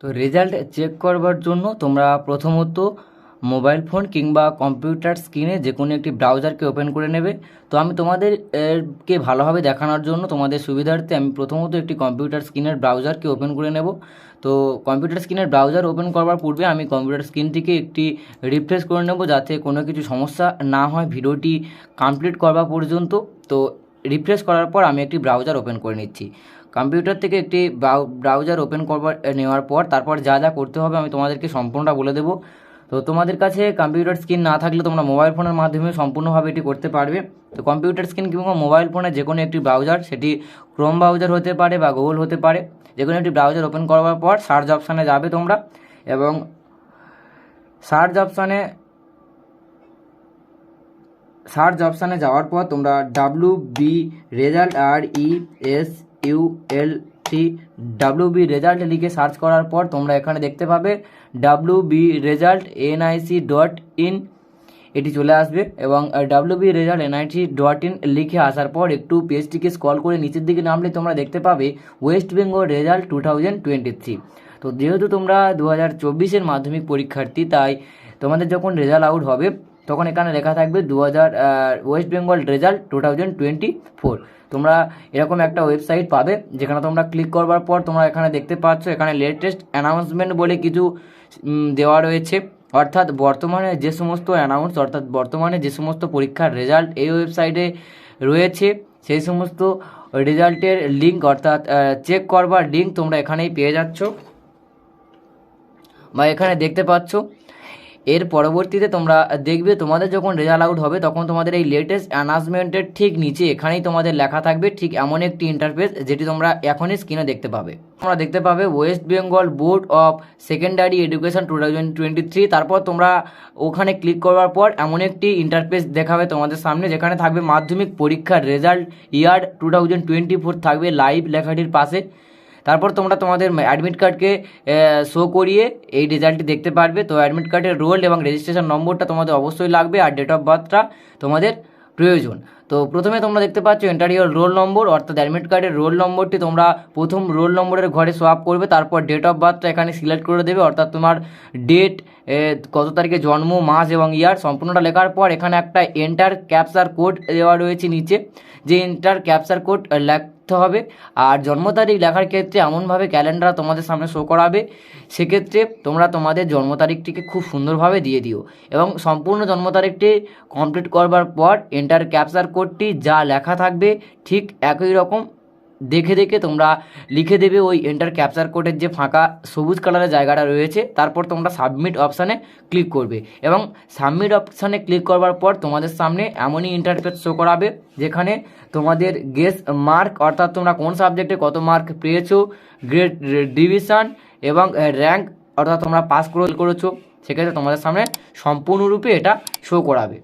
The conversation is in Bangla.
তো রেজাল্ট চেক করবার জন্য তোমরা প্রথমত মোবাইল ফোন কিংবা কম্পিউটার স্ক্রিনে যে কোনো একটি ব্রাউজারকে ওপেন করে নেবে। তো আমি তোমাদের এর, ভালোভাবে দেখানোর জন্য তোমাদের সুবিধার্থে আমি প্রথমত একটি কম্পিউটার স্ক্রিনের ব্রাউজারকে ওপেন করে নেব। তো কম্পিউটার স্ক্রিনের ব্রাউজার ওপেন করবার পূর্বে আমি কম্পিউটার স্ক্রিনটিকে একটি রিফ্রেশ করে নেব যাতে কোনো কিছু সমস্যা না হয় ভিডিওটি কমপ্লিট করবা পর্যন্ত। তো রিফ্রেশ করার পর আমি একটি ব্রাউজার ওপেন করে নিচ্ছি। কম্পিউটার থেকে একটি ব্রাউজার ওপেন করবার নেওয়ার পর তারপর যা যা করতে হবে আমি তোমাদেরকে সম্পূর্ণটা বলে দেবো। তো তোমাদের কাছে কম্পিউটার স্ক্রিন না থাকলে তোমরা মোবাইল ফোনের মাধ্যমে সম্পূর্ণভাবে এটি করতে পারবে। তো কম্পিউটার স্ক্রিন কিংবা মোবাইল ফোনে যে কোনো একটি ব্রাউজার, সেটি ক্রোম ব্রাউজার হতে পারে বা গুগল হতে পারে। যে কোনো একটি ব্রাউজার ওপেন করবার পর সার্চ অপশানে যাবে তোমরা এবং সার্চ অপশানে সার্চ অপশানে যাওয়ার পর তোমরা W B result R E S U L T W B result লিখে সার্চ করার পর তোমরা এখানে দেখতে পাবে W B result NIC dot in এটি চলে আসবে এবং W B result NIC dot in লিখে আসার পর একটু পেজটিকে স্ক্রল করে নিচের দিকে নামলে তোমরা দেখতে পাবে West Bengal result two thousand twenty three তো যেহেতু তোমরা দু হাজার চব্বিশের মাধ্যমিক পরীক্ষার্থী, তাই তোমাদের যখন রেজাল্ট আউট হবে তখন এখানে লেখা থাকবে দু হাজার West Bengal result two thousand twenty four তোমরা এরকম একটা ওয়েবসাইট পাবে, যেখানে তোমরা ক্লিক করবার পর তোমরা এখানে দেখতে পাচ্ছ, এখানে লেটেস্ট অ্যানাউন্সমেন্ট বলে কিছু দেওয়া রয়েছে। অর্থাৎ বর্তমানে যে সমস্ত অ্যানাউন্স অর্থাৎ বর্তমানে যে সমস্ত পরীক্ষার রেজাল্ট এই ওয়েবসাইটে রয়েছে, সেই সমস্ত রেজাল্টের লিঙ্ক অর্থাৎ চেক করবার লিঙ্ক তোমরা এখানেই পেয়ে যাচ্ছ। বা এখানে দেখতে পাচ্ছ এর পরবর্তীতে তোমরা দেখবে তোমাদের যখন রেজাল্ট আউট হবে, তখন তোমাদের এই লেটেস্ট অ্যানাউন্সমেন্টের ঠিক নিচে এখানেই তোমাদের লেখা থাকবে, ঠিক এমন একটি ইন্টারফেস যেটি তোমরা এখনই স্ক্রিনে দেখতে পাবে। তোমরা দেখতে পাবে West Bengal board of secondary education two twenty তারপর তোমরা ওখানে ক্লিক করবার পর এমন একটি ইন্টারফেস দেখাবে তোমাদের সামনে, যেখানে থাকবে মাধ্যমিক পরীক্ষার রেজাল্ট ইয়ার টু থাকবে লাইভ লেখাটির পাশে। তারপর তোমরা তোমাদের অ্যাডমিট কার্ডকে শো করিয়ে এই রেজাল্টটি দেখতে পারবে। তো অ্যাডমিট কার্ডের রোল এবং রেজিস্ট্রেশন নম্বরটা তোমাদের অবশ্যই লাগবে আর ডেট অফ বার্থটা তোমাদের প্রয়োজন। তো প্রথমে তোমরা দেখতে পাচ্ছ এন্টার ইউর রোল নম্বর অর্থাৎ অ্যাডমিট কার্ডের রোল নম্বরটি তোমরা প্রথম রোল নম্বরের ঘরে সোয়াপ করবে, তারপর ডেট অফ বার্থটা এখানে সিলেক্ট করে দেবে, অর্থাৎ তোমার ডেট কত তারিখে জন্ম, মাস এবং ইয়ার সম্পূর্ণটা লেখার পর এখানে একটা এন্টার ক্যাপচার কোড দেওয়া রয়েছে নিচে। যে এন্টার ক্যাপচার কোড লিখতে হবে। আর জন্ম তারিখ লেখার ক্ষেত্রে এমনভাবে ক্যালেন্ডার তোমাদের সামনে শো করাবে, সেক্ষেত্রে তোমরা তোমাদের জন্ম তারিখটিকে খুব সুন্দরভাবে দিয়ে দিও এবং সম্পূর্ণ জন্ম তারিখটি কমপ্লিট করবার পর এন্টার ক্যাপচার কোডটি যা লেখা থাকবে ঠিক একই রকম দেখে দেখে তোমরা লিখে দেবে ওই এন্টার ক্যাপচার কোডের যে ফাঁকা সবুজ কালারের জায়গাটা রয়েছে, তারপর তোমরা সাবমিট অপশানে ক্লিক করবে। এবং সাবমিট অপশানে ক্লিক করবার পর তোমাদের সামনে এমনই ইন্টারফেস শো করাবে, যেখানে তোমাদের গেস মার্ক অর্থাৎ তোমরা কোন সাবজেক্টে কত মার্ক পেয়েছ গ্রেড ডিভিশন এবং র্যাঙ্ক অর্থাৎ তোমরা পাস করেছ, সেক্ষেত্রে তোমাদের সামনে সম্পূর্ণরূপে এটা শো করাবে।